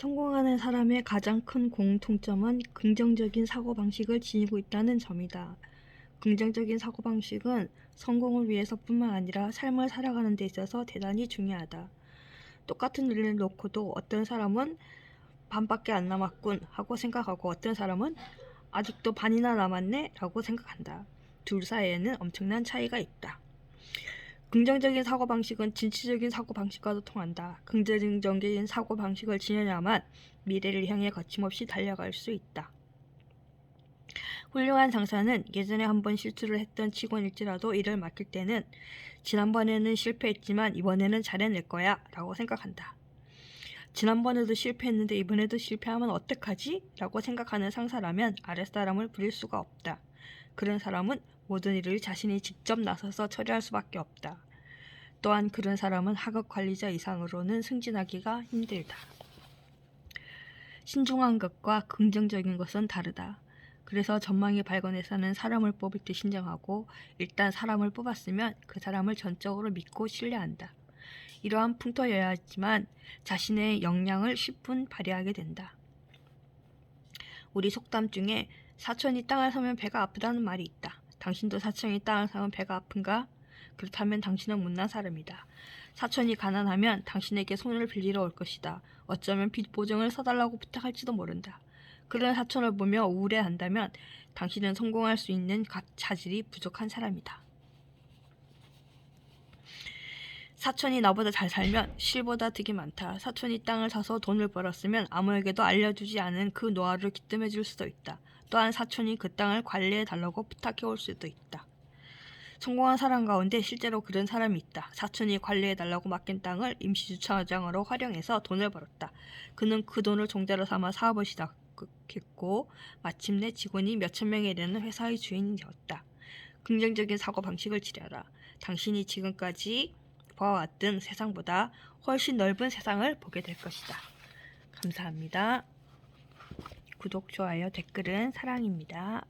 성공하는 사람의 가장 큰 공통점은 긍정적인 사고방식을 지니고 있다는 점이다. 긍정적인 사고방식은 성공을 위해서뿐만 아니라 삶을 살아가는 데 있어서 대단히 중요하다. 똑같은 일을 놓고도 어떤 사람은 반밖에 안 남았군 하고 생각하고 어떤 사람은 아직도 반이나 남았네 라고 생각한다. 둘 사이에는 엄청난 차이가 있다. 긍정적인 사고방식은 진취적인 사고방식과도 통한다. 긍정적인 사고방식을 지녀야만 미래를 향해 거침없이 달려갈 수 있다. 훌륭한 상사는 예전에 한번 실수를 했던 직원일지라도 일을 맡길 때는 지난번에는 실패했지만 이번에는 잘해낼 거야 라고 생각한다. 지난번에도 실패했는데 이번에도 실패하면 어떡하지? 라고 생각하는 상사라면 아랫사람을 부릴 수가 없다. 그런 사람은 모든 일을 자신이 직접 나서서 처리할 수밖에 없다. 또한 그런 사람은 하급 관리자 이상으로는 승진하기가 힘들다. 신중한 것과 긍정적인 것은 다르다. 그래서 전망이 밝은 회사는 사람을 뽑을 때 신중하고 일단 사람을 뽑았으면 그 사람을 전적으로 믿고 신뢰한다. 이러한 풍토여야지만 자신의 역량을 10분 발휘하게 된다. 우리 속담 중에 사촌이 땅을 사면 배가 아프다는 말이 있다. 당신도 사촌이 땅을 사면 배가 아픈가? 그렇다면 당신은 못난 사람이다. 사촌이 가난하면 당신에게 손을 빌리러 올 것이다. 어쩌면 빚 보증을 서달라고 부탁할지도 모른다. 그런 사촌을 보며 우울해한다면 당신은 성공할 수 있는 가- 자질이 부족한 사람이다. 사촌이 나보다 잘 살면 실보다 득이 많다. 사촌이 땅을 사서 돈을 벌었으면 아무에게도 알려주지 않은 그 노하우를 기뜸해 줄 수도 있다. 또한 사촌이 그 땅을 관리해 달라고 부탁해 올 수도 있다. 성공한 사람 가운데 실제로 그런 사람이 있다. 사촌이 관리해 달라고 맡긴 땅을 임시주차장으로 활용해서 돈을 벌었다. 그는 그 돈을 종자로 삼아 사업을 시작했고 마침내 직원이 몇천 명에 이르는 회사의 주인이 되었다. 긍정적인 사고 방식을 지려라. 당신이 지금까지 보아왔던 세상보다 훨씬 넓은 세상을 보게 될 것이다. 감사합니다. 구독, 좋아요, 댓글은 사랑입니다.